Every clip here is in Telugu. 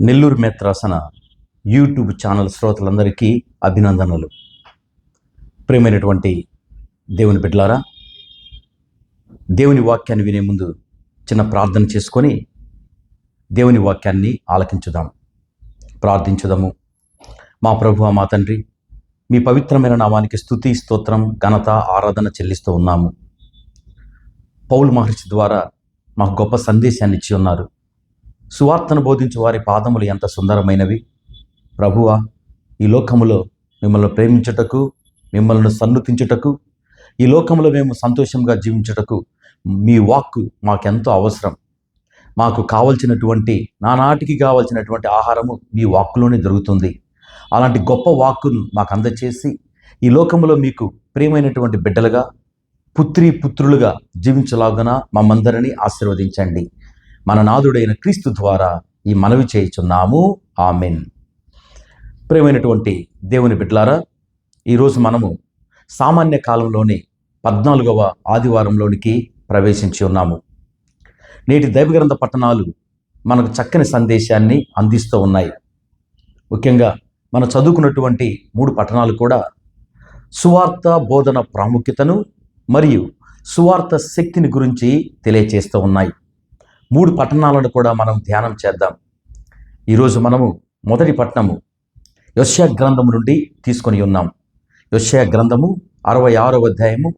నెల్లూరు మేత్రాసన యూట్యూబ్ ఛానల్ శ్రోతలందరికీ అభినందనలు. ప్రేమైనటువంటి దేవుని బిడ్డలారా దేవుని వాక్యాన్ని వినే ముందు చిన్న ప్రార్థన చేసుకొని దేవుని వాక్యాన్ని ఆలకించుదాం. ప్రార్థించుదాము. మా ప్రభు మా తండ్రి మీ పవిత్రమైన నామానికి స్థుతి స్తోత్రం ఘనత ఆరాధన చెల్లిస్తూ ఉన్నాము. పౌల్ మహర్షి ద్వారా మాకు గొప్ప సందేశాన్ని ఇచ్చి ఉన్నారు. సువార్తను బోధించు వారి పాదములు ఎంత సుందరమైనవి. ప్రభువా ఈ లోకములో మిమ్మల్ని ప్రేమించుటకు మిమ్మల్ని సన్నుతించుటకు ఈ లోకంలో మేము సంతోషంగా జీవించుటకు మీ వాక్కు మాకెంతో అవసరం. మాకు కావలసినటువంటి నానాటికి కావలసినటువంటి ఆహారము మీ వాక్కులోనే దొరుకుతుంది. అలాంటి గొప్ప వాక్కును మాకు అందచేసి ఈ లోకంలో మీకు ప్రియమైనటువంటి బిడ్డలుగా పుత్రి పుత్రులుగా జీవించలాగున మమ్మందరినీ ఆశీర్వదించండి. మన నాదుడైన క్రీస్తు ద్వారా ఈ మనవి చేయుచున్నాము. ఆమెన్. ప్రేమైనటువంటి దేవుని బిడ్డలారా ఈరోజు మనము సామాన్య కాలంలోని పద్నాలుగవ ఆదివారంలోనికి ప్రవేశించి ఉన్నాము. నేటి దైవగ్రంథ పట్టణాలు మనకు చక్కని సందేశాన్ని అందిస్తూ ఉన్నాయి. ముఖ్యంగా మనం చదువుకున్నటువంటి మూడు పట్టణాలు కూడా సువార్త బోధన ప్రాముఖ్యతను మరియు సువార్త శక్తిని గురించి తెలియచేస్తూ ఉన్నాయి. మూడు పట్టణాలను కూడా మనం ధ్యానం చేద్దాం. ఈరోజు మనము మొదటి పట్టణము యశ్యా గ్రంథము నుండి తీసుకొని ఉన్నాం. యశ్యా గ్రంథము అరవై ఆరవ అధ్యాయము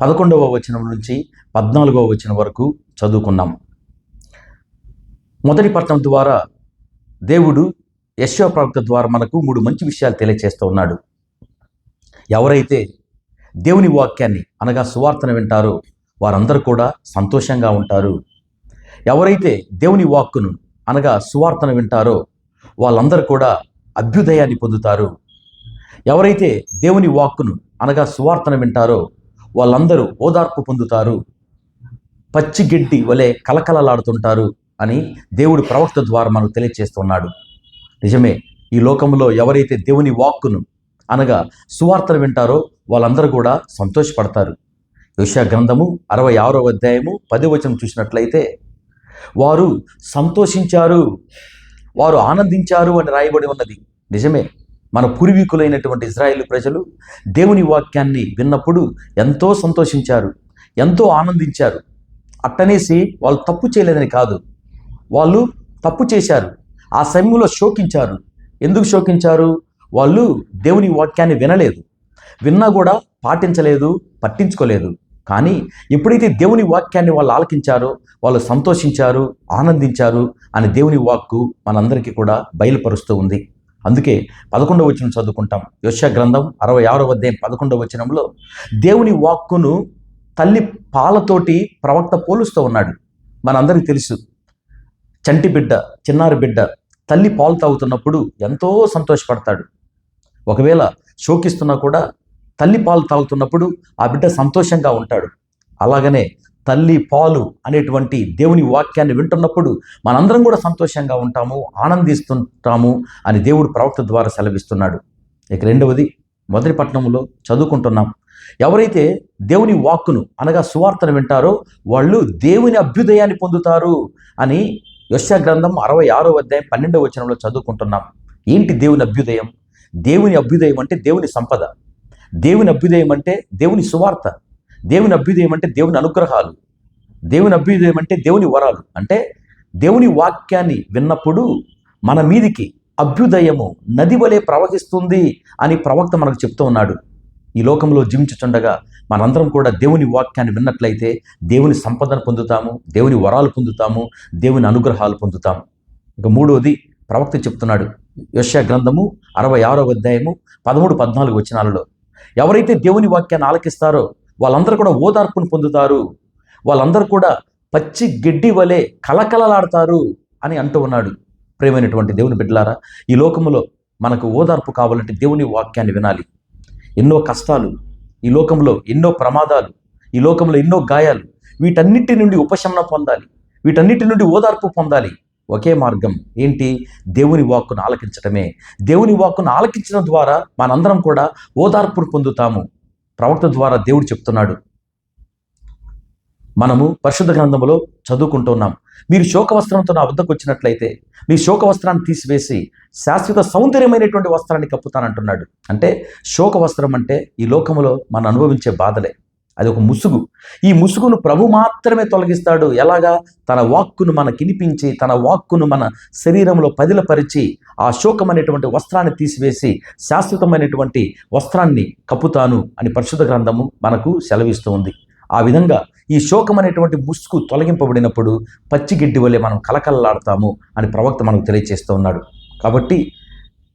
పదకొండవ వచనం నుంచి పద్నాలుగవ వచనం వరకు చదువుకున్నాం. మొదటి పట్టణం ద్వారా దేవుడు యశ్వ ప్రవక్త ద్వారా మనకు మూడు మంచి విషయాలు తెలియచేస్తూ ఉన్నాడు. ఎవరైతే దేవుని వాక్యాన్ని అనగా సువార్తను వింటారో వారందరూ కూడా సంతోషంగా ఉంటారు. ఎవరైతే దేవుని వాక్కును అనగా సువార్తను వింటారో వాళ్ళందరూ కూడా అభ్యుదయాన్ని పొందుతారు. ఎవరైతే దేవుని వాక్కును అనగా సువార్తను వింటారో వాళ్ళందరూ ఓదార్పు పొందుతారు. పచ్చిగడ్డి వలె కలకలలాడుతుంటారు అని దేవుడి ప్రవక్త ద్వారా మనకు తెలియచేస్తున్నాడు. నిజమే ఈ లోకంలో ఎవరైతే దేవుని వాక్కును అనగా సువార్తను వింటారో వాళ్ళందరూ కూడా సంతోషపడతారు. యోషా గ్రంథము అరవై ఆరో అధ్యాయము పది వచనం చూసినట్లయితే వారు సంతోషించారు వారు ఆనందించారు అని రాయబడి ఉన్నది. నిజమే మన పూర్వీకులైనటువంటి ఇజ్రాయేల్ ప్రజలు దేవుని వాక్యాన్ని విన్నప్పుడు ఎంతో సంతోషించారు ఎంతో ఆనందించారు. అట్టనేసి వాళ్ళు తప్పు చేయలేదని కాదు. వాళ్ళు తప్పు చేశారు ఆ సమయంలో శోకించారు. ఎందుకు శోకించారు? వాళ్ళు దేవుని వాక్యాన్ని వినలేదు. విన్నా కూడా పాటించలేదు పట్టించుకోలేదు. కానీ ఎప్పుడైతే దేవుని వాక్యాన్ని వాళ్ళు ఆలకించారో వాళ్ళు సంతోషించారు ఆనందించారు అని దేవుని వాక్కు మనందరికీ కూడా బయలుపరుస్తూ ఉంది. అందుకే పదకొండవ వచనం చదువుకుంటాం. యోష గ్రంథం అరవై ఆరవ అధ్యాయం పదకొండవ వచనంలో దేవుని వాక్కును తల్లి పాలతోటి ప్రవక్త పోలుస్తూ ఉన్నాడు. మనందరికీ తెలుసు. చంటి బిడ్డ చిన్నారి బిడ్డ తల్లి పాలు తాగుతున్నప్పుడు ఎంతో సంతోషపడతాడు. ఒకవేళ శోకిస్తున్నా కూడా తల్లి పాలు తాగుతున్నప్పుడు ఆ బిడ్డ సంతోషంగా ఉంటాడు. అలాగనే తల్లి పాలు అనేటువంటి దేవుని వాక్యాన్ని వింటున్నప్పుడు మనందరం కూడా సంతోషంగా ఉంటాము ఆనందిస్తుంటాము అని దేవుడు ప్రవక్త ద్వారా సెలవిస్తున్నాడు. ఇక రెండవది మొదటి పట్టణంలో చదువుకుంటున్నాం. ఎవరైతే దేవుని వాక్కును అనగా సువార్తను వింటారో వాళ్ళు దేవుని అభ్యుదయాన్ని పొందుతారు అని యశ గ్రంథం అరవై ఆరో అధ్యాయం పన్నెండవ వచనంలో చదువుకుంటున్నాం. ఏంటి దేవుని అభ్యుదయం? దేవుని అభ్యుదయం అంటే దేవుని సంపద. దేవుని అభ్యుదయం అంటే దేవుని సువార్త. దేవుని అభ్యుదయం అంటే దేవుని అనుగ్రహాలు. దేవుని అభ్యుదయం అంటే దేవుని వరాలు. అంటే దేవుని వాక్యాన్ని విన్నప్పుడు మన మీదికి అభ్యుదయము నది వలె ప్రవహిస్తుంది అని ప్రవక్త మనకు చెప్తూ ఉన్నాడు. ఈ లోకంలో జీవించుచుండగా మనందరం కూడా దేవుని వాక్యాన్ని విన్నట్లయితే దేవుని సంపదను పొందుతాము దేవుని వరాలు పొందుతాము దేవుని అనుగ్రహాలు పొందుతాము. ఇక మూడోది ప్రవక్త చెప్తున్నాడు. యశ గ్రంథము అరవై ఆరో అధ్యాయము పదమూడు పద్నాలుగు వచనాలలో. ఎవరైతే దేవుని వాక్యాన్ని ఆలకిస్తారో వాళ్ళందరూ కూడా ఓదార్పును పొందుతారు. వాళ్ళందరూ కూడా పచ్చి గడ్డి వలె కలకలలాడతారు అని అంటూ ఉన్నాడు. ప్రేమైనటువంటి దేవుని బిడ్డలారా ఈ లోకంలో మనకు ఓదార్పు కావాలంటే దేవుని వాక్యాన్ని వినాలి. ఎన్నో కష్టాలు ఈ లోకంలో ఎన్నో ప్రమాదాలు ఈ లోకంలో ఎన్నో గాయాలు వీటన్నిటి నుండి ఉపశమనం పొందాలి. వీటన్నిటి నుండి ఓదార్పు పొందాలి. ఒకే మార్గం ఏంటి? దేవుని వాక్కును ఆలకించటమే. దేవుని వాక్కును ఆలకించడం ద్వారా మనందరం కూడా ఓదార్పును పొందుతాము. ప్రవక్త ద్వారా దేవుడు చెప్తున్నాడు. మనము పరిశుద్ధ గ్రంథంలో చదువుకుంటున్నాం మీరు శోక వస్త్రంతో నా వద్దకు వచ్చినట్లయితే మీ శోక వస్త్రాన్ని తీసివేసి శాశ్వత సౌందర్యమైనటువంటి వస్త్రాన్ని కప్పుతానంటున్నాడు. అంటే శోక వస్త్రం అంటే ఈ లోకములో మనం అనుభవించే బాధలే. అది ఒక ముసుగు. ఈ ముసుగును ప్రభు మాత్రమే తొలగిస్తాడు. ఎలాగా? తన వాక్కును మన కినిపించి తన వాక్కును మన శరీరంలో పదిలపరిచి ఆ శోకం అనేటువంటి వస్త్రాన్ని తీసివేసి శాశ్వతమైనటువంటి వస్త్రాన్ని కప్పుతాను అని పరిశుద్ధ గ్రంథము మనకు సెలవిస్తూ ఉంది. ఆ విధంగా ఈ శోకం అనేటువంటి ముసుగు తొలగింపబడినప్పుడు పచ్చిగిడ్డి వలె మనం కలకలలాడతాము అని ప్రవక్త మనకు తెలియజేస్తూ ఉన్నాడు. కాబట్టి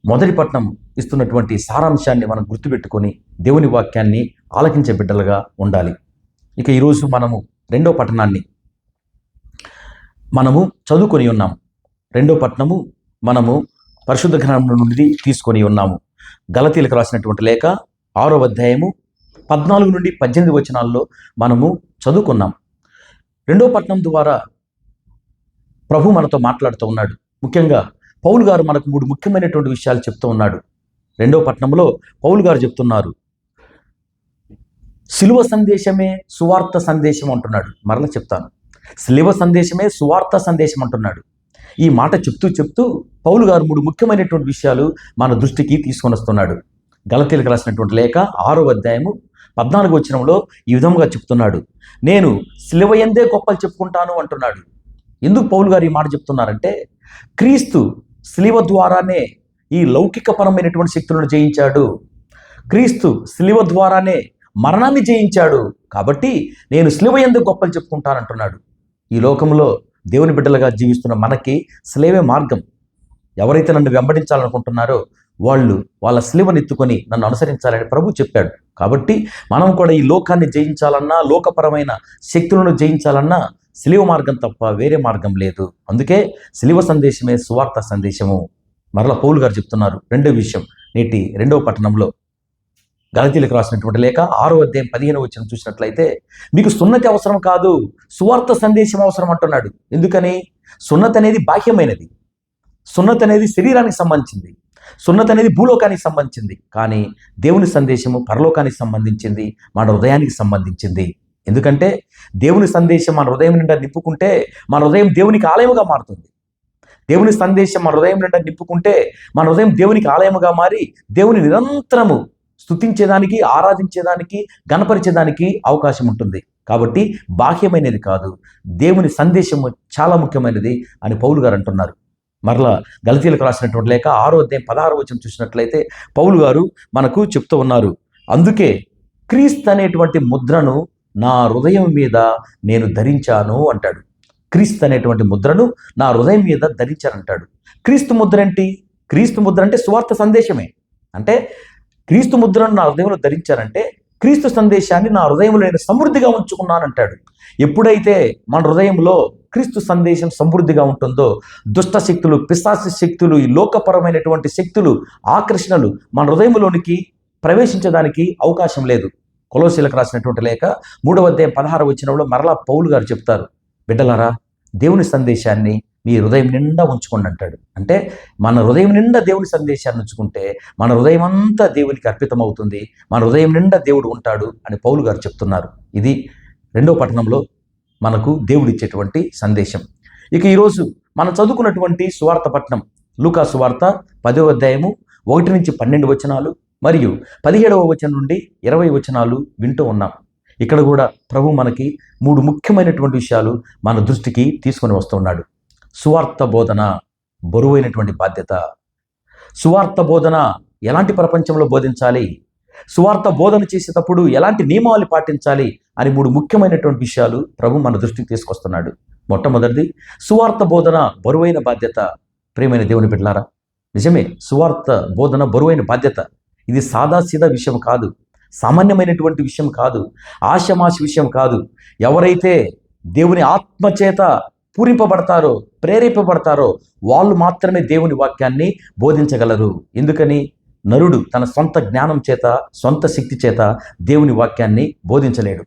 మొదటి పట్నం ఇస్తున్నటువంటి సారాంశాన్ని మనం గుర్తుపెట్టుకొని దేవుని వాక్యాన్ని ఆలకించే బిడ్డలుగా ఉండాలి. ఇక ఈరోజు మనము రెండో పట్టణాన్ని మనము చదువుకొని ఉన్నాము. రెండో పట్టణము మనము పరిశుద్ధ గ్రంథం నుండి తీసుకొని ఉన్నాము. గలతీలకు రాసినటువంటి లేఖ ఆరో అధ్యాయము పద్నాలుగు నుండి పద్దెనిమిది వచనాల్లో మనము చదువుకున్నాం. రెండో పట్టణం ద్వారా ప్రభు మనతో మాట్లాడుతూ ఉన్నాడు. ముఖ్యంగా పౌలు గారు మనకు మూడు ముఖ్యమైనటువంటి విషయాలు చెప్తూ ఉన్నాడు. రెండో పట్నంలో పౌలు గారు చెప్తున్నారు. శిలువ సందేశమే సువార్త సందేశం అంటున్నాడు. మరలా చెప్తాను. శిలువ సందేశమే సువార్త సందేశం అంటున్నాడు. ఈ మాట చెప్తూ చెప్తూ పౌలు గారు మూడు ముఖ్యమైనటువంటి విషయాలు మన దృష్టికి తీసుకొని వస్తున్నాడు. గలతీలకు రాసినటువంటి లేఖ ఆరో అధ్యాయము పద్నాలుగు వచ్చినంలో ఈ విధంగా చెప్తున్నాడు. నేను శిలువ ఎందే గొప్పలు చెప్పుకుంటాను అంటున్నాడు. ఎందుకు పౌలు గారు ఈ మాట చెప్తున్నారంటే క్రీస్తు శిలివ ద్వారానే ఈ లౌకికపరమైనటువంటి శక్తులను జయించాడు. క్రీస్తు శిలివ ద్వారానే మరణాన్ని జయించాడు. కాబట్టి నేను శిలివ ఎందుకు గొప్పలు చెప్పుకుంటానంటున్నాడు. ఈ లోకంలో దేవుని బిడ్డలుగా జీవిస్తున్న మనకి శిలివే మార్గం. ఎవరైతే నన్ను వెంబడించాలనుకుంటున్నారో వాళ్ళు వాళ్ళ శిలువను ఎత్తుకొని నన్ను అనుసరించాలని ప్రభు చెప్పాడు. కాబట్టి మనం కూడా ఈ లోకాన్ని జయించాలన్నా లోకపరమైన శక్తులను జయించాలన్నా శిలువ మార్గం తప్ప వేరే మార్గం లేదు. అందుకే శిలువ సందేశమే సువార్త సందేశము. మరల పౌలు గారు చెప్తున్నారు రెండో విషయం. నేటి రెండవ పట్టణంలో గలతీలకు రాసినటువంటి లేక ఆరో అధ్యాయం పదిహేను వచ్చిన చూసినట్లయితే మీకు సున్నతి అవసరం కాదు సువార్త సందేశం అవసరం అంటున్నాడు. ఎందుకని? సున్నతి అనేది బాహ్యమైనది. సున్నతి అనేది శరీరానికి సంబంధించింది. సున్నతి అనేది భూలోకానికి సంబంధించింది. కానీ దేవుని సందేశము పరలోకానికి సంబంధించింది మన హృదయానికి సంబంధించింది. ఎందుకంటే దేవుని సందేశం మన హృదయం నిండా నింపుకుంటే మన హృదయం దేవునికి ఆలయముగా మారుతుంది. దేవుని సందేశం మన హృదయం నిండా నింపుకుంటే మన హృదయం దేవునికి ఆలయముగా మారి దేవుని నిరంతరము స్తుతించేదానికి ఆరాధించేదానికి గణపరిచేదానికి అవకాశం ఉంటుంది. కాబట్టి బాహ్యమైనది కాదు. దేవుని సందేశము చాలా ముఖ్యమైనది అని పౌలు గారు అంటున్నారు. మరలా గలతీలకు రాసినటువంటి లేక ఆరో అధ్యాయం పదహారు వచ్చిన చూసినట్లయితే పౌలు గారు మనకు చెప్తూ ఉన్నారు. అందుకే క్రీస్తు అనేటువంటి ముద్రను నా హృదయం మీద నేను ధరించాను అంటాడు. క్రీస్తు అనేటువంటి ముద్రను నా హృదయం మీద ధరించానంటాడు క్రీస్తు ముద్ర ఏంటి? క్రీస్తు ముద్ర అంటే స్వార్థ సందేశమే. అంటే క్రీస్తు ముద్రను నా హృదయంలో ధరించారంటే క్రీస్తు సందేశాన్ని నా హృదయంలో నేను సమృద్ధిగా ఉంచుకున్నానంటాడు. ఎప్పుడైతే మన హృదయంలో క్రీస్తు సందేశం సమృద్ధిగా ఉంటుందో దుష్ట శక్తులు పిశాసి శక్తులు ఈ లోకపరమైనటువంటి శక్తులు ఆకర్షణలు మన హృదయంలోనికి ప్రవేశించడానికి అవకాశం లేదు. కొలోసీలకు రాసినటువంటి లేఖ మూడవ అధ్యాయం పదహారు వచ్చినప్పుడు మరలా పౌలు గారు చెప్తారు. బిడ్డలారా దేవుని సందేశాన్ని మీ హృదయం నిండా ఉంచుకోండి అంటాడు. అంటే మన హృదయం నిండా దేవుని సందేశాన్ని ఉంచుకుంటే మన హృదయం అంతా దేవునికి అర్పితమవుతుంది. మన హృదయం నిండా దేవుడు ఉంటాడు అని పౌలు గారు చెప్తున్నారు. ఇది రెండో పట్టణంలో మనకు దేవుడిచ్చేటువంటి సందేశం. ఇక ఈరోజు మనం చదువుకున్నటువంటి సువార్త పట్టణం లూకా సువార్త పదవ అధ్యాయము ఒకటి నుంచి పన్నెండు వచనాలు మరియు పదిహేడవ వచనం నుండి ఇరవై వచనాలు వింటూ ఉన్నాం. ఇక్కడ కూడా ప్రభు మనకి మూడు ముఖ్యమైనటువంటి విషయాలు మన దృష్టికి తీసుకొని వస్తున్నాడు. సువార్త బోధన బరువైనటువంటి బాధ్యత. సువార్త బోధన ఎలాంటి ప్రపంచంలో బోధించాలి? సువార్త బోధన చేసేటప్పుడు ఎలాంటి నియమాలు పాటించాలి అని మూడు ముఖ్యమైనటువంటి విషయాలు ప్రభు మన దృష్టికి తీసుకొస్తున్నాడు. మొట్టమొదటిది సువార్త బోధన బరువైన బాధ్యత. ప్రేమైన దేవుని బిడ్డలారా నిజమే సువార్త బోధన బరువైన బాధ్యత. ఇది సాదాసీదా విషయం కాదు. సామాన్యమైనటువంటి విషయం కాదు. ఆశమాశ విషయం కాదు. ఎవరైతే దేవుని ఆత్మచేత పూరింపబడతారో ప్రేరేపబడతారో వాళ్ళు మాత్రమే దేవుని వాక్యాన్ని బోధించగలరు. ఎందుకని? నరుడు తన సొంత జ్ఞానం చేత సొంత శక్తి చేత దేవుని వాక్యాన్ని బోధించలేడు.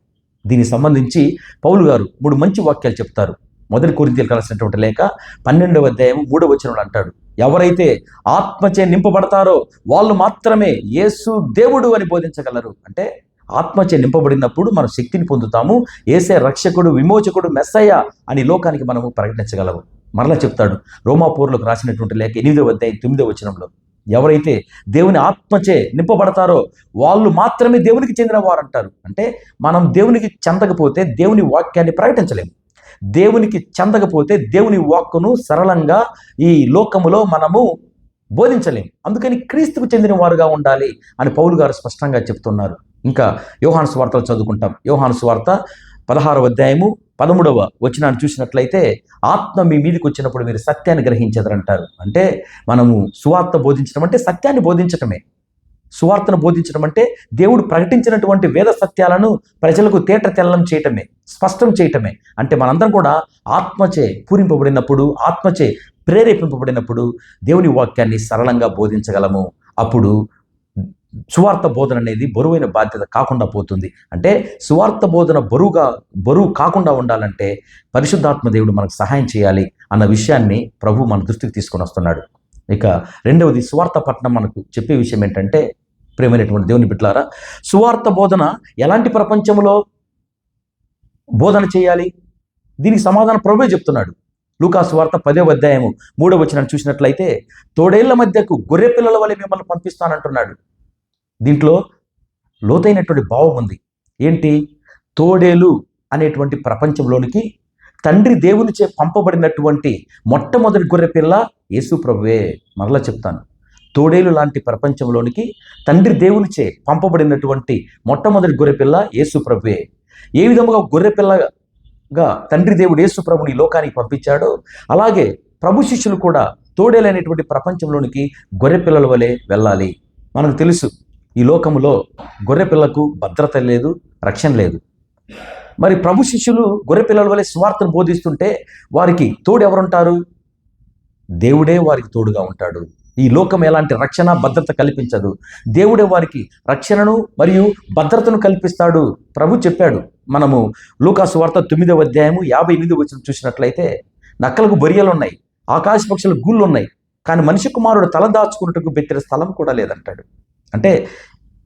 దీనికి సంబంధించి పౌలు గారు మూడు మంచి వాక్యాలు చెప్తారు. మొదటి కొరింతలు కలిసినటువంటి లేక పన్నెండవ అధ్యాయం మూడవ వచనంలో అంటాడు. ఎవరైతే ఆత్మచే నింపబడతారో వాళ్ళు మాత్రమే యేసు దేవుడు అని బోధించగలరు. అంటే ఆత్మచే నింపబడినప్పుడు మనం శక్తిని పొందుతాము. ఏసే రక్షకుడు విమోచకుడు మెస్సయ్య అని లోకానికి మనము ప్రకటించగలము. మరలా చెప్తాడు. రోమాపూర్లకు రాసినటువంటి లేఖ ఎనిమిదో అధ్యాయం తొమ్మిదో వచనంలో ఎవరైతే దేవుని ఆత్మచే నింపబడతారో వాళ్ళు మాత్రమే దేవునికి చెందిన వారు అంటారు అంటే మనం దేవునికి చెందకపోతే దేవుని వాక్యాన్ని ప్రకటించలేము. దేవునికి చెందకపోతే దేవుని వాక్కును సరళంగా ఈ లోకములో మనము బోధించలేం. అందుకని క్రీస్తుకు చెందిన వారుగా ఉండాలి అని పౌలు గారు స్పష్టంగా చెప్తున్నారు. ఇంకా యోహాను స్వార్తలు చదువుకుంటాం. యోహాను స్వార్త పదహారవ అధ్యాయము పదమూడవ వచనాన్ని చూసినట్లయితే ఆత్మ మీ మీదకి వచ్చినప్పుడు మీరు సత్యాన్ని గ్రహించదరంటారు. అంటే మనము సువార్త బోధించడం అంటే సత్యాన్ని బోధించటమే. సువార్తను బోధించడం అంటే దేవుడు ప్రకటించినటువంటి వేద సత్యాలను ప్రజలకు తేట తెల్లం చేయటమే స్పష్టం చేయటమే. అంటే మనందరం కూడా ఆత్మచే పూరింపబడినప్పుడు ఆత్మచే ప్రేరేపింపబడినప్పుడు దేవుని వాక్యాన్ని సరళంగా బోధించగలము. అప్పుడు సువార్త బోధన అనేది బరువైన బాధ్యత కాకుండా పోతుంది. అంటే సువార్త బోధన బరువుగా బరువు కాకుండా ఉండాలంటే పరిశుద్ధాత్మ దేవుడు మనకు సహాయం చేయాలి అన్న విషయాన్ని ప్రభు మన దృష్టికి తీసుకొని వస్తున్నాడు. ఇక రెండవది సువార్త పట్టణం మనకు చెప్పే విషయం ఏంటంటే ప్రేమైనటువంటి దేవుని బిడ్డలారా సువార్త బోధన ఎలాంటి ప్రపంచంలో బోధన చేయాలి? దీనికి సమాధానం ప్రభువే చెప్తున్నాడు. లూకాసు వార్త పదే అధ్యాయము మూడవ వచ్చిన చూసినట్లయితే తోడేళ్ళ మధ్యకు గొర్రె పిల్లల వలె మిమ్మల్ని పంపిస్తానంటున్నాడు. దీంట్లో లోతైనటువంటి భావం ఉంది. ఏంటి? తోడేలు అనేటువంటి ప్రపంచంలోనికి తండ్రి దేవునిచే పంపబడినటువంటి మొట్టమొదటి గొర్రె పిల్ల యేసు ప్రభువే. మరలా చెప్తాను. తోడేలు లాంటి ప్రపంచంలోనికి తండ్రి దేవునిచే పంపబడినటువంటి మొట్టమొదటి గొర్రె పిల్ల ఏ విధముగా గొర్రె పిల్లగా తండ్రి దేవుడు యేసుప్రభుని ఈ లోకానికి పంపించాడో అలాగే ప్రభు శిష్యులు కూడా తోడేలైనటువంటి ప్రపంచంలోనికి గొర్రె పిల్లల వలె వెళ్ళాలి. మనకు తెలుసు ఈ లోకములో గొర్రె పిల్లకు భద్రత లేదు రక్షణ లేదు. మరి ప్రభు శిష్యులు గొర్రెపిల్లల వలె స్వార్థను బోధిస్తుంటే వారికి తోడు ఎవరుంటారు దేవుడే వారికి తోడుగా ఉంటాడు. ఈ లోకం ఎలాంటి రక్షణ భద్రత కల్పించదు. దేవుడే వారికి రక్షణను మరియు భద్రతను కల్పిస్తాడు. ప్రభు చెప్పాడు. మనము లూకాసు వార్త తొమ్మిదవ అధ్యాయము యాభై ఎనిమిది వచ్చిన చూసినట్లయితే నక్కలకు బొరియలు ఉన్నాయి ఆకాశ పక్షులకు గూళ్ళు ఉన్నాయి కానీ మనిషి కుమారుడు తల దాచుకున్నట్టుకు పెట్టిన స్థలం కూడా లేదంటాడు. అంటే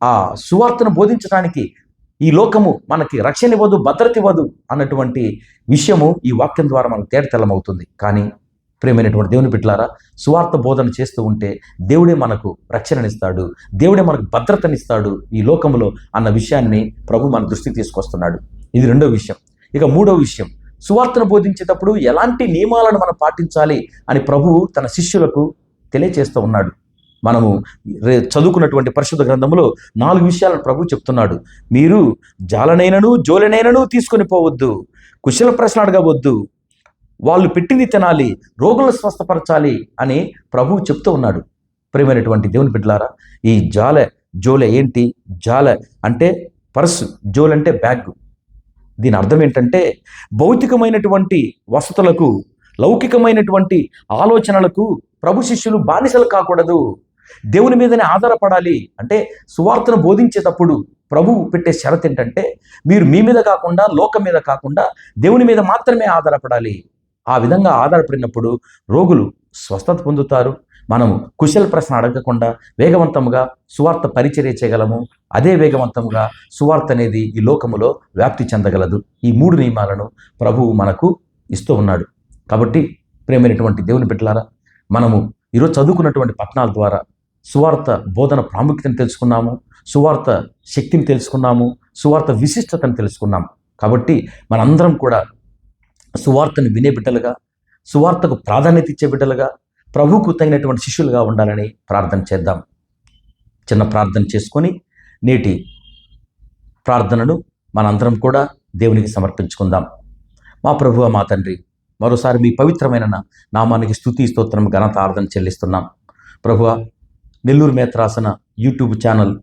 ఆ సువార్తను బోధించడానికి ఈ లోకము మనకి రక్షణ ఇవ్వదు భద్రత ఇవ్వదు అన్నటువంటి విషయము ఈ వాక్యం ద్వారా మనకు తేటతెల్లమవుతుంది. కానీ ప్రేమైనటువంటి దేవుని పిట్లారా స్వార్థ బోధన చేస్తూ ఉంటే దేవుడే మనకు రక్షణనిస్తాడు దేవుడే మనకు భద్రతనిస్తాడు ఈ లోకంలో అన్న విషయాన్ని ప్రభు మన దృష్టికి తీసుకొస్తున్నాడు. ఇది రెండో విషయం. ఇక మూడో విషయం సువార్తను బోధించేటప్పుడు ఎలాంటి నియమాలను మనం పాటించాలి అని ప్రభువు తన శిష్యులకు తెలియచేస్తూ ఉన్నాడు. మనము రే- చదువుకున్నటువంటి పరిశుద్ధ గ్రంథంలో నాలుగు విషయాలను ప్రభు చెప్తున్నాడు. మీరు జాలనైనను జోలనైనను తీసుకొని పోవద్దు కుశల ప్రశ్న అడగవద్దు వాళ్ళు పెట్టింది తినాలి రోగులను స్వస్థపరచాలి అని ప్రభువు చెప్తూ ఉన్నాడు. ప్రేమైనటువంటి దేవుని బిడ్డలారా ఈ జాల జోలె ఏంటి? జాల అంటే పర్సు జోల్ అంటే బ్యాగ్. దీని అర్థం ఏంటంటే భౌతికమైనటువంటి వసతులకు లౌకికమైనటువంటి ఆలోచనలకు ప్రభు శిష్యులు బానిసలు కాకూడదు. దేవుని మీదనే ఆధారపడాలి. అంటే సువార్తను బోధించేటప్పుడు ప్రభువు పెట్టే షరత్ ఏంటంటే మీరు మీ మీద కాకుండా లోకం మీద కాకుండా దేవుని మీద మాత్రమే ఆధారపడాలి. ఆ విధంగా ఆధారపడినప్పుడు రోగులు స్వస్థత పొందుతారు. మనము కుశల ప్రశ్న అడగకుండా వేగవంతముగా సువార్త పరిచర్య చేయగలము. అదే వేగవంతముగా సువార్త అనేది ఈ లోకములో వ్యాప్తి చెందగలదు. ఈ మూడు నియమాలను ప్రభువు మనకు ఇస్తూ ఉన్నాడు. కాబట్టి ప్రేమైనటువంటి దేవుని బిడ్డలారా మనము ఈరోజు చదువుకున్నటువంటి పట్టణాల ద్వారా సువార్త బోధన ప్రాముఖ్యతను తెలుసుకున్నాము. సువార్త శక్తిని తెలుసుకున్నాము. సువార్త విశిష్టతను తెలుసుకున్నాము. కాబట్టి మనందరం కూడా సువార్తను వినే బిడ్డలుగా సువార్తకు ప్రాధాన్యత ఇచ్చే బిడ్డలుగా ప్రభువుకు తగినటువంటి శిష్యులుగా ఉండాలని ప్రార్థన చేద్దాం. చిన్న ప్రార్థన చేసుకొని నేటి ప్రార్థనను మనందరం కూడా దేవునికి సమర్పించుకుందాం. మా ప్రభువ మా తండ్రి మరోసారి మీ పవిత్రమైన నామానికి స్థుతి స్తోత్రం ఘనత ఆర్థన చెల్లిస్తున్నాం. ప్రభువ నెల్లూరు మేత్రాసన యూట్యూబ్ ఛానల్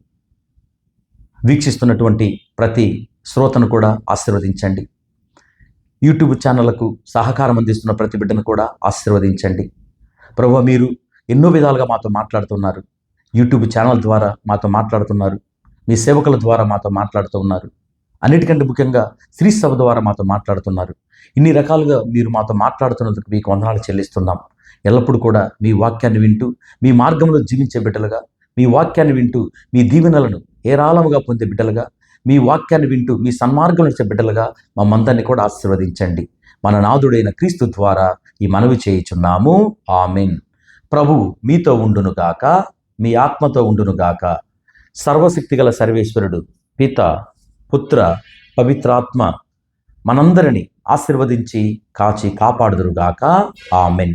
వీక్షిస్తున్నటువంటి ప్రతి శ్రోతను కూడా ఆశీర్వదించండి. యూట్యూబ్ ఛానళ్ళకు సహకారం అందిస్తున్న ప్రతి బిడ్డను కూడా ఆశీర్వదించండి. ప్రభు మీరు ఎన్నో విధాలుగా మాతో మాట్లాడుతున్నారు. యూట్యూబ్ ఛానల్ ద్వారా మాతో మాట్లాడుతున్నారు. మీ సేవకుల ద్వారా మాతో మాట్లాడుతూ ఉన్నారు. అన్నిటికంటే ముఖ్యంగా శ్రీ సభ ద్వారా మాతో మాట్లాడుతున్నారు. ఇన్ని రకాలుగా మీరు మాతో మాట్లాడుతున్నందుకు మీకు వందనాలు చెల్లిస్తున్నాం. ఎల్లప్పుడూ కూడా మీ వాక్యాన్ని వింటూ మీ మార్గంలో జీవించే బిడ్డలుగా మీ వాక్యాన్ని వింటూ మీ దీవెనలను ఏరాళముగా పొందే బిడ్డలుగా మీ వాక్యాన్ని వింటూ మీ సన్మార్గం వచ్చే బిడ్డలుగా మమ్మందరినీ కూడా ఆశీర్వదించండి. మన నాదుడైన క్రీస్తు ద్వారా ఈ మనవి చేయుచున్నాము. ఆమెన్. ప్రభు మీతో ఉండునుగాక మీ ఆత్మతో ఉండునుగాక సర్వశక్తిగల సర్వేశ్వరుడు పిత పుత్ర పవిత్రాత్మ మనందరిని ఆశీర్వదించి కాచి కాపాడుదురుగాక ఆమెన్.